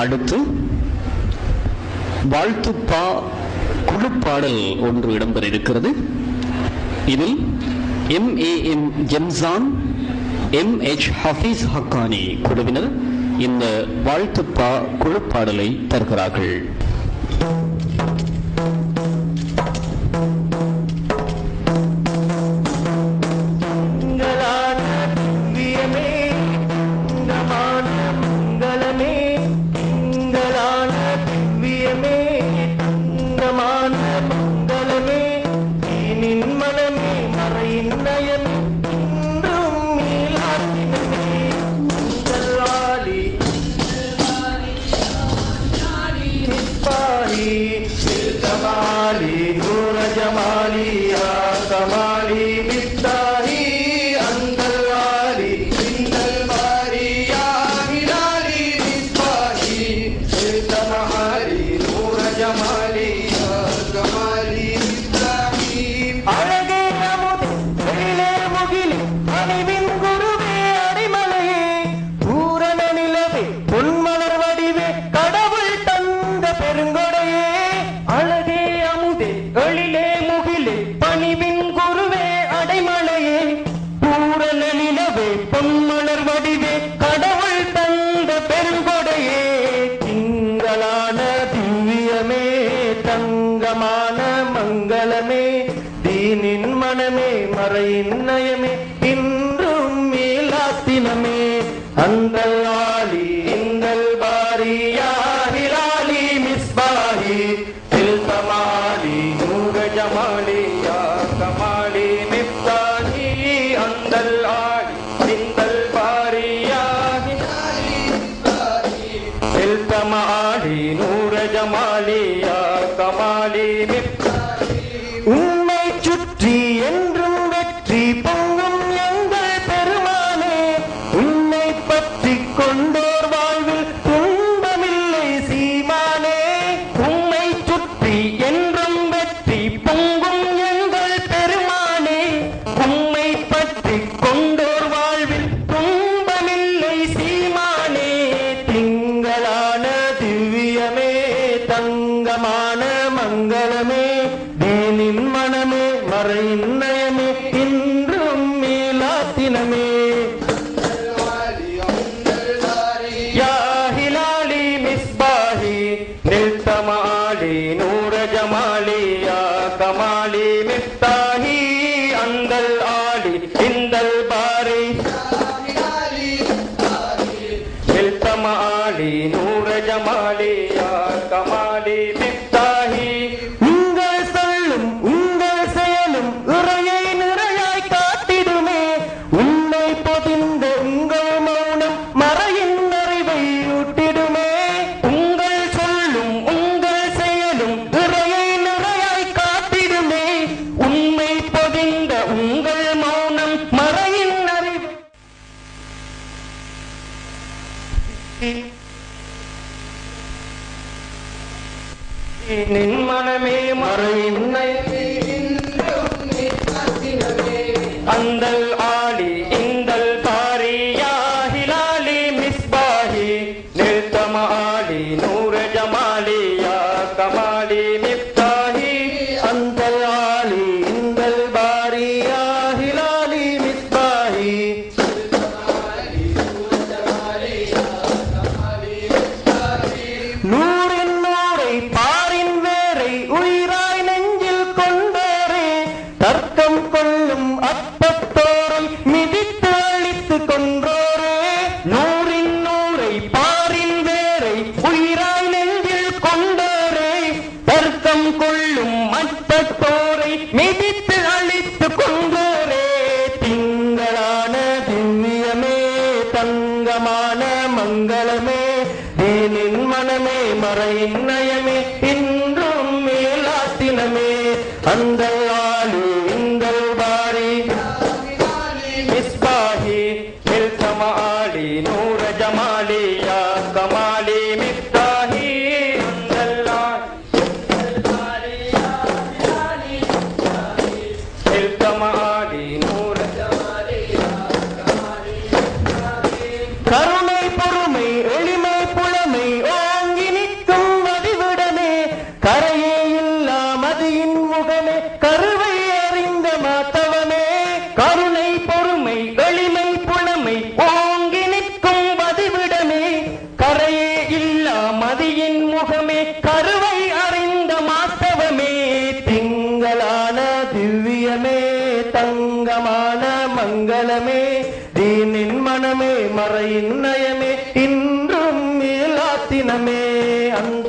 அடுத்து வாழ்த்துப்பா குழுப்பாடல் ஒன்று இடம்பெற இருக்கிறது இதில் எம் ஏ எம் ஜெம்சான் எம் எச் ஹஃபீஸ் ஹக்கானி குழுவினர் இந்த வாழ்த்துப்பா குழுப்பாடலை தருகிறார்கள். جمالي نور جمالي العالي عند الباري يا هلالي مصباحي تلك معالي نور جمالي يا كمالي مفتاحي عند العالي. عند الباري يا هلالي مصباحي تلك معالي نور جمالي يا كمالي مفتاحي நின் மனமே மறை உன்னை மங்களமே தேனின் மனமே மறையின் நயமே இன்றும் மேலாத்தினமே அந்த ಮಾತಿನ ಮೇ ಅಂದ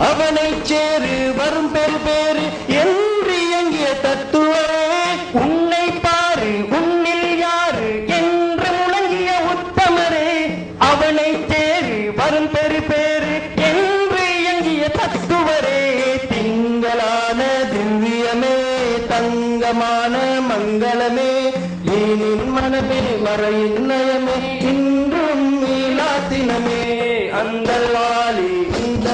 அவனை சேரு வரும் பெரு பேரு என்று இயங்கிய தத்துவரே? உன்னை பாரு உன்னில் யாரு? என்று முழங்கிய உத்தமரே. அவனை சேரு வரும் பெரு பேரு என்று இயங்கிய தத்துவரே. திங்களான திவ்யமே தங்கமான மங்களமே நீனின் மனமே மறையின் நயமே இன்றும் நீலாத்தினமே அந்த வாலி இந்த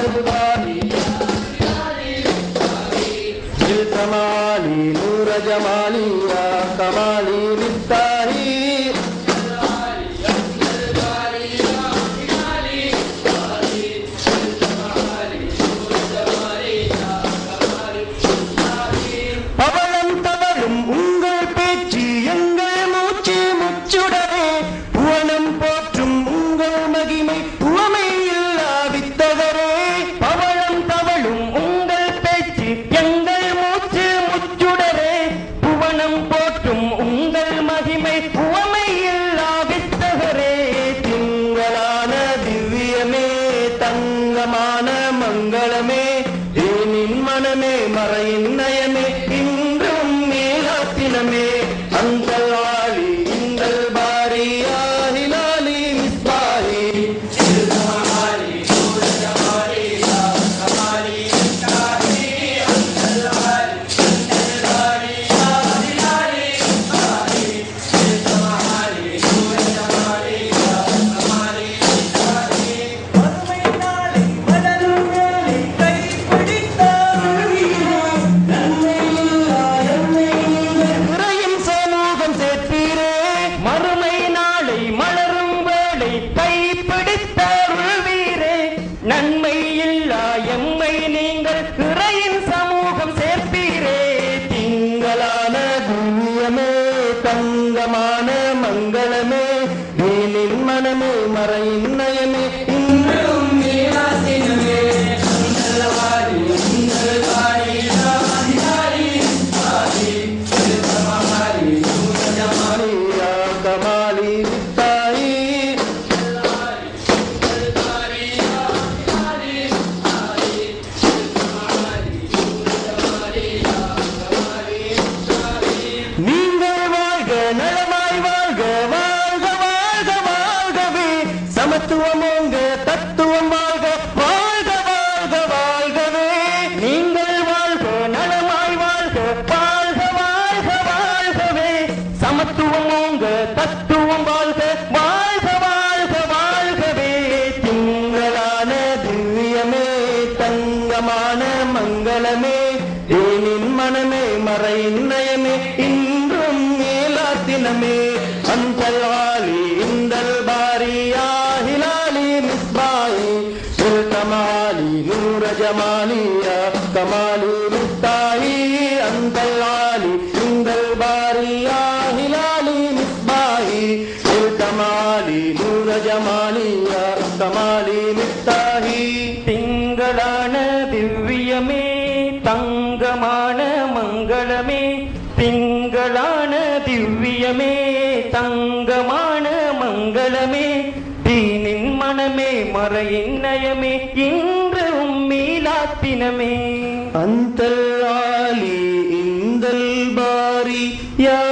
bien நீங்கள் வாழ்க நலமாய் வாழ்க வாழ்க வாழ்க வாழ்கவே. சமத்துவம் உங்க தத்துவம் வாழ்க வாழ்க வாழ்க வாழ்கவே. திங்களான திவ்யமே தங்கமான மங்களமே. தேனின் மனமே மறை நயமே இன்றும் மேலா தினமே. அந்தல்வா சமாளி மித்தாகி திங்களான திவ்யமே தங்கமான மங்களமே. திங்களான திவ்யமே தங்கமான மங்களமே. தீனின் மனமே மறையின் நயமே இன்று உம்மீலாத்தினமே. அந்தல் ஆலி இந்தல் பாரி யா